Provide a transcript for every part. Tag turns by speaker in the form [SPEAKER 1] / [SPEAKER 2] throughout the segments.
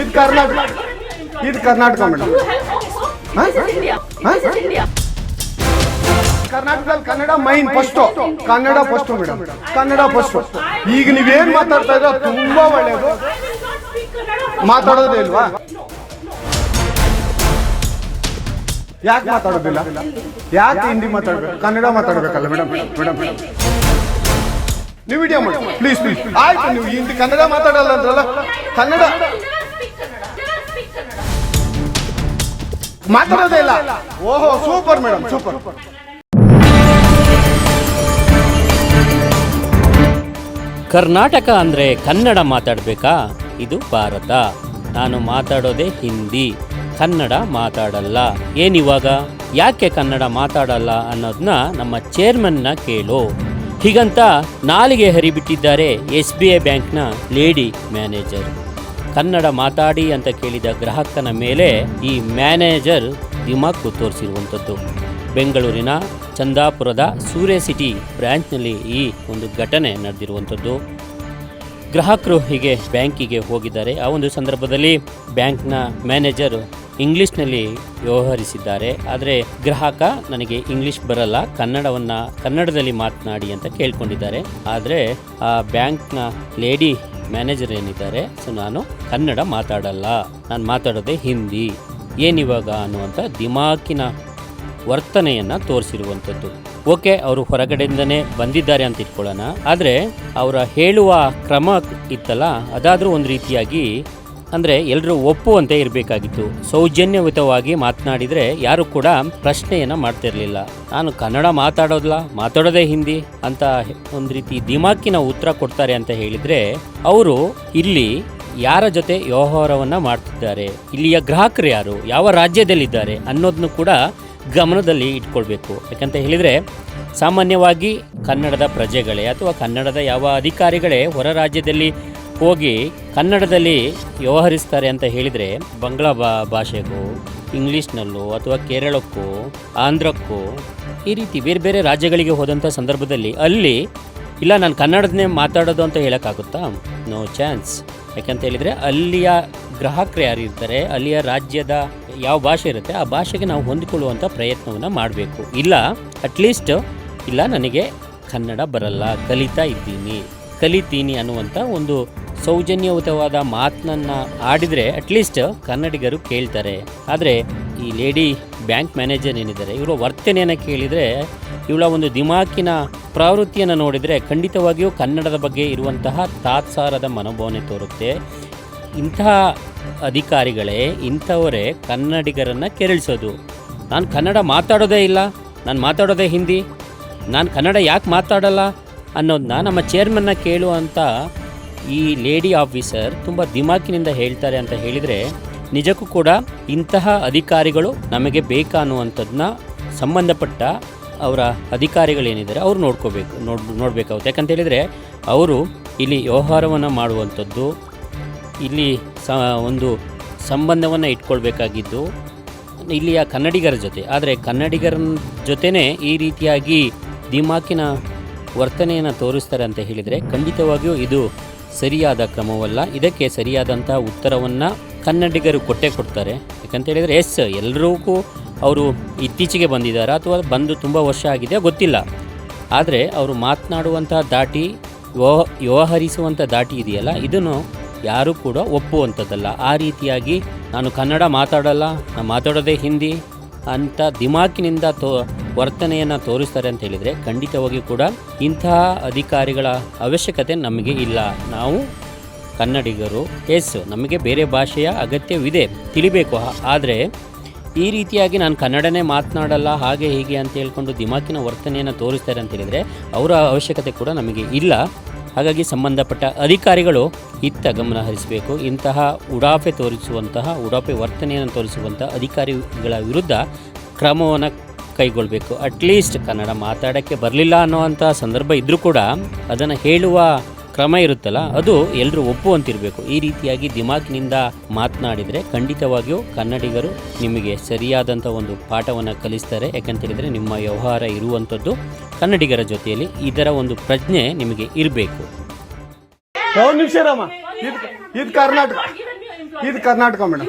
[SPEAKER 1] ಇದು ಕರ್ನಾಟಕ. ಇದು ಕರ್ನಾಟಕ ಮೇಡಮ್. ಕರ್ನಾಟಕದಲ್ಲಿ Kannada main first Kannada first madam. Kannada first ಈಗ ನೀವೇನ್ ಮಾತಾಡ್ತಾ ಇರೋ ತುಂಬಾ ಒಳ್ಳೆಯದು ಮಾತಾಡೋದೇ ಇಲ್ವಾ? ಯಾಕೆ ಮಾತಾಡೋದಿಲ್ಲ? ಯಾಕೆ ಹಿಂದಿ ಮಾತಾಡ್ಬೇಕು? ಕನ್ನಡ ಮಾತಾಡ್ಬೇಕಲ್ಲ ಮೇಡಮ್. ಮೇಡಮ್ ನೀವು ವಿಡಿಯೋ ಮಾಡಿ. ಪ್ಲೀಸ್ ಪ್ಲೀಸ್ ಆಯ್ತು ನೀವು ಹಿಂದಿ ಕನ್ನಡ ಮಾತಾಡಲ್ಲ ಅಂದ್ರಲ್ಲ ಕನ್ನಡ ಮಾತಾಡೋದೇ ಇಲ್ಲ. ಓಹೋ ಸೂಪರ್ ಮೇಡಮ್ ಸೂಪರ್.
[SPEAKER 2] ಕರ್ನಾಟಕ ಅಂದರೆ ಕನ್ನಡ ಮಾತಾಡಬೇಕಾ? ಇದು ಭಾರತ. ನಾನು ಮಾತಾಡೋದೇ ಹಿಂದಿ. ಕನ್ನಡ ಮಾತಾಡಲ್ಲ. ಏನಿವಾಗ ಯಾಕೆ ಕನ್ನಡ ಮಾತಾಡಲ್ಲ ಅನ್ನೋದನ್ನ ನಮ್ಮ ಚೇರ್ಮನ್ನ ಕೇಳು. ಹೀಗಂತ ನಾಲಿಗೆ ಹರಿಬಿಟ್ಟಿದ್ದಾರೆ ಎಸ್ ಬಿ ಐ ಬ್ಯಾಂಕ್ನ ಲೇಡಿ ಮ್ಯಾನೇಜರ್ ಕನ್ನಡ ಮಾತಾಡಿ ಅಂತ ಕೇಳಿದ ಗ್ರಾಹಕನ ಮೇಲೆ ಈ ಮ್ಯಾನೇಜರ್ ದಿಮಾಕು ತೋರಿಸಿರುವಂಥದ್ದು. ಬೆಂಗಳೂರಿನ ಚಂದಾಪುರದ ಸೂರ್ಯ ಸಿಟಿ ಬ್ರ್ಯಾಂಚ್ನಲ್ಲಿ ಈ ಒಂದು ಘಟನೆ ನಡೆದಿರುವಂಥದ್ದು. ಗ್ರಾಹಕರು ಹೀಗೆ ಬ್ಯಾಂಕಿಗೆ ಹೋಗಿದ್ದಾರೆ. ಆ ಒಂದು ಸಂದರ್ಭದಲ್ಲಿ ಬ್ಯಾಂಕ್ನ ಮ್ಯಾನೇಜರ್ ಇಂಗ್ಲಿಷ್ನಲ್ಲಿ ವ್ಯವಹರಿಸಿದ್ದಾರೆ. ಆದರೆ ಗ್ರಾಹಕ, ನನಗೆ ಇಂಗ್ಲೀಷ್ ಬರಲ್ಲ, ಕನ್ನಡವನ್ನು ಕನ್ನಡದಲ್ಲಿ ಮಾತನಾಡಿ ಅಂತ ಕೇಳ್ಕೊಂಡಿದ್ದಾರೆ. ಆದರೆ ಆ ಬ್ಯಾಂಕ್ನ ಲೇಡಿ ಮ್ಯಾನೇಜರ್ ಏನಿದ್ದಾರೆ, ಸೊ ನಾನು ಕನ್ನಡ ಮಾತಾಡಲ್ಲ. ನಾನು ಮಾತಾಡೋದೇ ಹಿಂದಿ. ಏನಿವಾಗ ಅನ್ನುವಂಥ ದಿಮಾಕಿನ ವರ್ತನೆಯನ್ನು ತೋರಿಸಿರುವಂಥದ್ದು. ಓಕೆ, ಅವರು ಹೊರಗಡೆಯಿಂದನೇ ಬಂದಿದ್ದಾರೆ ಅಂತ ಇಟ್ಕೊಳ್ಳೋಣ. ಆದರೆ, ಅವರ ಹೇಳುವ ಕ್ರಮ ಇತ್ತಲ್ಲ, ಅದಾದರೂ ಒಂದು ರೀತಿಯಾಗಿ ಅಂದರೆ ಎಲ್ಲರೂ ಒಪ್ಪುವಂತೆ ಇರಬೇಕಾಗಿತ್ತು. ಸೌಜನ್ಯಯುತವಾಗಿ ಮಾತನಾಡಿದರೆ ಯಾರು ಕೂಡ ಪ್ರಶ್ನೆಯನ್ನು ಮಾಡ್ತಿರಲಿಲ್ಲ. ನಾನು ಕನ್ನಡ ಮಾತಾಡೋದಿಲ್ಲ ಮಾತಾಡೋದೇ ಹಿಂದಿ? ಅಂತ ಒಂದು ರೀತಿ ದಿಮಾಕಿನ ಉತ್ತರ ಕೊಡ್ತಾರೆ ಅಂತ ಹೇಳಿದರೆ, ಅವರು ಇಲ್ಲಿ ಯಾರ ಜೊತೆ ವ್ಯವಹಾರವನ್ನು ಮಾಡ್ತಿದ್ದಾರೆ? ಇಲ್ಲಿಯ ಗ್ರಾಹಕರು ಯಾರು? ಯಾವ ರಾಜ್ಯದಲ್ಲಿದ್ದಾರೆ? ಅನ್ನೋದನ್ನು ಕೂಡ ಗಮನದಲ್ಲಿ ಇಟ್ಕೊಳ್ಬೇಕು. ಯಾಕಂತ ಹೇಳಿದರೆ, ಸಾಮಾನ್ಯವಾಗಿ ಕನ್ನಡದ ಪ್ರಜೆಗಳೇ ಅಥವಾ ಕನ್ನಡದ ಯಾವ ಅಧಿಕಾರಿಗಳೇ ಹೊರ ರಾಜ್ಯದಲ್ಲಿ ಹೋಗಿ ಕನ್ನಡದಲ್ಲಿ ವ್ಯವಹರಿಸ್ತಾರೆ ಅಂತ ಹೇಳಿದರೆ ಬಂಗ್ಲಾ ಬಾ ಭಾಷೆಗೂ, ಇಂಗ್ಲೀಷ್ನಲ್ಲೂ ಅಥವಾ ಕೇರಳಕ್ಕೂ, ಆಂಧ್ರಕ್ಕೂ ಈ ರೀತಿ ಬೇರೆ ಬೇರೆ ರಾಜ್ಯಗಳಿಗೆ ಹೋದಂಥ ಸಂದರ್ಭದಲ್ಲಿ ಅಲ್ಲಿ, ಇಲ್ಲ ನಾನು ಕನ್ನಡದನ್ನೇ ಮಾತಾಡೋದು ಅಂತ ಹೇಳೋಕ್ಕಾಗುತ್ತಾ? ನೋ ಚಾನ್ಸ್ ಯಾಕಂತ ಹೇಳಿದರೆ ಅಲ್ಲಿಯ ಗ್ರಾಹಕರು ಯಾರು ಇರ್ತಾರೆ, ಅಲ್ಲಿಯ ರಾಜ್ಯದ ಯಾವ ಭಾಷೆ ಇರುತ್ತೆ, ಆ ಭಾಷೆಗೆ ನಾವು ಹೊಂದಿಕೊಳ್ಳುವಂಥ ಪ್ರಯತ್ನವನ್ನು ಮಾಡಬೇಕು. ಇಲ್ಲ ಅಟ್ಲೀಸ್ಟ್ ಇಲ್ಲ, ನನಗೆ ಕನ್ನಡ ಬರಲ್ಲ, ಕಲಿತಾ ಇದ್ದೀನಿ, ಕಲಿತೀನಿ ಅನ್ನುವಂಥ ಒಂದು ಸೌಜನ್ಯಯುತವಾದ ಮಾತನನ್ನು ಆಡಿದರೆ ಅಟ್ಲೀಸ್ಟ್ ಕನ್ನಡಿಗರು ಕೇಳ್ತಾರೆ. ಆದರೆ ಈ ಲೇಡಿ ಬ್ಯಾಂಕ್ ಮ್ಯಾನೇಜರ್ ಏನಿದ್ದಾರೆ, ಇವರ ವರ್ತನೆಯನ್ನು ಕೇಳಿದರೆ ಇವಳ ಒಂದು ದಿಮಾಕಿನ ಪ್ರವೃತ್ತಿಯನ್ನು ನೋಡಿದರೆ ಖಂಡಿತವಾಗಿಯೂ ಕನ್ನಡದ ಬಗ್ಗೆ ಇರುವಂತಹ ತಾತ್ಸಾರದ ಮನೋಭಾವನೆ ತೋರುತ್ತೆ. ಇಂತಹ ಅಧಿಕಾರಿಗಳೇ, ಇಂಥವರೇ ಕನ್ನಡಿಗರನ್ನು ಕೆರಳಿಸೋದು. ನಾನು ಕನ್ನಡ ಮಾತಾಡೋದೇ ಇಲ್ಲ, ನಾನು ಮಾತಾಡೋದೇ ಹಿಂದಿ, ನಾನು ಕನ್ನಡ ಯಾಕೆ ಮಾತಾಡಲ್ಲ ಅನ್ನೋದನ್ನ ನಮ್ಮ ಚೇರ್ಮನ್ನ ಕೇಳುವಂಥ ಈ ಲೇಡಿ ಆಫೀಸರ್ ತುಂಬ ದಿಮಾಕಿನಿಂದ ಹೇಳ್ತಾರೆ ಅಂತ ಹೇಳಿದರೆ, ನಿಜಕ್ಕೂ ಕೂಡ ಇಂತಹ ಅಧಿಕಾರಿಗಳು ನಮಗೆ ಬೇಕಾ ಅನ್ನುವಂಥದ್ದನ್ನ ಸಂಬಂಧಪಟ್ಟ ಅವರ ಅಧಿಕಾರಿಗಳೇನಿದ್ದಾರೆ ಅವ್ರು ನೋಡ್ಕೋಬೇಕು, ನೋಡ್, ನೋಡಬೇಕಾಗುತ್ತೆ. ಯಾಕಂತ ಹೇಳಿದರೆ, ಅವರು ಇಲ್ಲಿ ವ್ಯವಹಾರವನ್ನು ಮಾಡುವಂಥದ್ದು, ಇಲ್ಲಿ ಸ, ಒಂದು ಸಂಬಂಧವನ್ನು ಇಟ್ಕೊಳ್ಬೇಕಾಗಿದ್ದು, ಇಲ್ಲಿಯ ಕನ್ನಡಿಗರ ಜೊತೆ. ಆದರೆ ಕನ್ನಡಿಗರ ಜೊತೆನೇ ಈ ರೀತಿಯಾಗಿ ದಿಮಾಕಿನ ವರ್ತನೆಯನ್ನು ತೋರಿಸ್ತಾರೆ ಅಂತ ಹೇಳಿದರೆ, ಖಂಡಿತವಾಗಿಯೂ ಇದು ಸರಿಯಾದ ಕ್ರಮವಲ್ಲ. ಇದಕ್ಕೆ ಸರಿಯಾದಂಥ ಉತ್ತರವನ್ನು ಕನ್ನಡಿಗರು ಕೊಟ್ಟೇ ಕೊಡ್ತಾರೆ. ಯಾಕಂತೇಳಿದರೆ ಎಸ್ ಎಲ್ಲರಿಗೂ ಅವರು ಇತ್ತೀಚೆಗೆ ಬಂದಿದ್ದಾರೆ. ಅಥವಾ ಬಂದು ತುಂಬ ವರ್ಷ ಆಗಿದೆ ಗೊತ್ತಿಲ್ಲ. ಆದರೆ ಅವರು ಮಾತನಾಡುವಂಥ ದಾಟಿ ವ್ಯವ ವ್ಯವಹರಿಸುವಂಥ ದಾಟಿ ಇದೆಯಲ್ಲ, ಇದನ್ನು ಯಾರೂ ಕೂಡ ಒಪ್ಪುವಂಥದ್ದಲ್ಲ. ಆ ರೀತಿಯಾಗಿ ನಾನು ಕನ್ನಡ ಮಾತಾಡಲ್ಲ ನಾನು ಮಾತಾಡೋದೇ ಹಿಂದಿ ಅಂತ ದಿಮಾಕಿನಿಂದ ತೋ ವರ್ತನೆಯನ್ನು ತೋರಿಸ್ತಾರೆ ಅಂತ ಹೇಳಿದರೆ ಖಂಡಿತವಾಗಿಯೂ ಕೂಡ ಇಂತಹ ಅಧಿಕಾರಿಗಳ ಅವಶ್ಯಕತೆ ನಮಗೆ ಇಲ್ಲ. ನಾವು ಕನ್ನಡಿಗರು, ಎಸ್, ನಮಗೆ ಬೇರೆ ಭಾಷೆಯ ಅಗತ್ಯವಿದೆ, ತಿಳಿಬೇಕು. ಆದರೆ ಈ ರೀತಿಯಾಗಿ ನಾನು ಕನ್ನಡನೇ ಮಾತನಾಡಲ್ಲ, ಹಾಗೆ ಹೀಗೆ ಅಂತ ಹೇಳ್ಕೊಂಡು ದಿಮಾಕಿನ ವರ್ತನೆಯನ್ನು ತೋರಿಸ್ತಾರೆ ಅಂತ ಹೇಳಿದರೆ ಅವರ ಅವಶ್ಯಕತೆ ಕೂಡ ನಮಗೆ ಇಲ್ಲ. ಹಾಗಾಗಿ ಸಂಬಂಧಪಟ್ಟ ಅಧಿಕಾರಿಗಳು ಇತ್ತ ಗಮನ ಹರಿಸಬೇಕು. ಇಂತಹ ಉಡಾಫೆ ತೋರಿಸುವಂತಹ, ಉಡಾಫೆ ವರ್ತನೆಯನ್ನು ತೋರಿಸುವಂತಹ ಅಧಿಕಾರಿಗಳ ವಿರುದ್ಧ ಕ್ರಮವನ್ನು ಕೈಗೊಳ್ಳಬೇಕು ಅಟ್ಲೀಸ್ಟ್ ಕನ್ನಡ ಮಾತಾಡೋಕ್ಕೆ ಬರಲಿಲ್ಲ ಅನ್ನೋವಂಥ ಸಂದರ್ಭ ಇದ್ದರೂ ಕೂಡ ಅದನ್ನು ಹೇಳುವ ಕ್ರಮ ಇರುತ್ತಲ್ಲ ಅದು ಎಲ್ಲರೂ ಒಪ್ಪುವಂತಿರಬೇಕು. ಈ ರೀತಿಯಾಗಿ ದಿಮಾಕ್ನಿಂದ ಮಾತನಾಡಿದರೆ ಖಂಡಿತವಾಗಿಯೂ ಕನ್ನಡಿಗರು ನಿಮಗೆ ಸರಿಯಾದಂಥ ಒಂದು ಪಾಠವನ್ನು ಕಲಿಸ್ತಾರೆ. ಯಾಕಂತೇಳಿದರೆ ನಿಮ್ಮ ವ್ಯವಹಾರ ಇರುವಂಥದ್ದು ಕನ್ನಡಿಗರ ಜೊತೆಯಲ್ಲಿ ಇದರ ಒಂದು ಪ್ರಜ್ಞೆ ನಿಮಗೆ ಇರಬೇಕು.
[SPEAKER 1] ಒಂದು ನಿಮಿಷ ರಾಮ ಇದು ಇದು ಕರ್ನಾಟಕ. ಇದು ಕರ್ನಾಟಕ ಮೇಡಮ್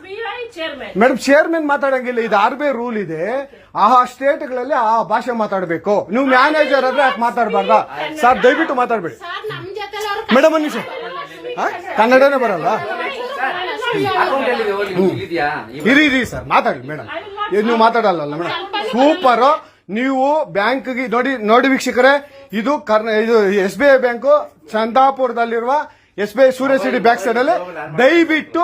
[SPEAKER 1] ಮೇಡಮ್ ಚೇರ್ಮನ್ ಮಾತಾಡಂಗಿಲ್ಲ ಇದು ಆರ್ ಬಿ ಐ ರೂಲ್ ಇದೆ ಆ ಸ್ಟೇಟ್ಗಳಲ್ಲಿ ಆ ಭಾಷೆ ಮಾತಾಡಬೇಕು ನೀವು ಮ್ಯಾನೇಜರ್ ಆದ್ರೆ ಯಾಕೆ ಮಾತಾಡಬಾರ್ದ ಸರ್ ದಯವಿಟ್ಟು ಮಾತಾಡ್ಬೇಡಿ ಮೇಡಮ್ ಒಂದು ನಿಮಿಷ ಹಾ? ಕನ್ನಡನೇ ಬರಲ್ಲ ಇರಿ ಇರಿ ಸರ್ ಮಾತಾಡಿ ಮೇಡಮ್ ಇದು ನೀವು ಮಾತಾಡಲ್ಲ ಮೇಡಮ್ ಸೂಪರ್ ನೀವು ಬ್ಯಾಂಕ್ಗೆ ನೋಡಿ ನೋಡಿ ವೀಕ್ಷಕರೇ ಇದು ಕರ್ನ ಇದು S B I bank ಚಂದಾಪುರದಲ್ಲಿರುವ S B I Surya city back side ಅಲ್ಲಿ ದಯವಿಟ್ಟು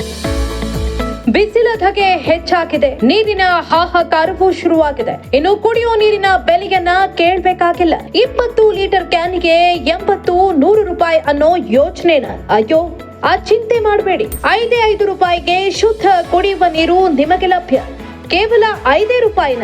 [SPEAKER 3] ಬಿಸಿಲ ಧಗೆ ಹೆಚ್ಚಾಗಿದೆ. ನೀರಿನ ಹಾಹಾಕಾರವು ಶುರುವಾಗಿದೆ. ಇನ್ನು ಕುಡಿಯೋ ನೀರಿನ ಬೆಲೆಯನ್ನ ಕೇಳಬೇಕಾಗಿಲ್ಲ. ಇಪ್ಪತ್ತು ಲೀಟರ್ ಕ್ಯಾನ್ಗೆ ಎಂಬತ್ತು ನೂರು ರೂಪಾಯಿ ಅನ್ನೋ ಯೋಚನೆನ. ಅಯ್ಯೋ, ಆ ಚಿಂತೆ ಮಾಡಬೇಡಿ. ಐದೇ ಐದು ರೂಪಾಯಿಗೆ ಶುದ್ಧ ಕುಡಿಯುವ ನೀರು ನಿಮಗೆ ಲಭ್ಯ. ಕೇವಲ ಐದೇ ರೂಪಾಯಿನ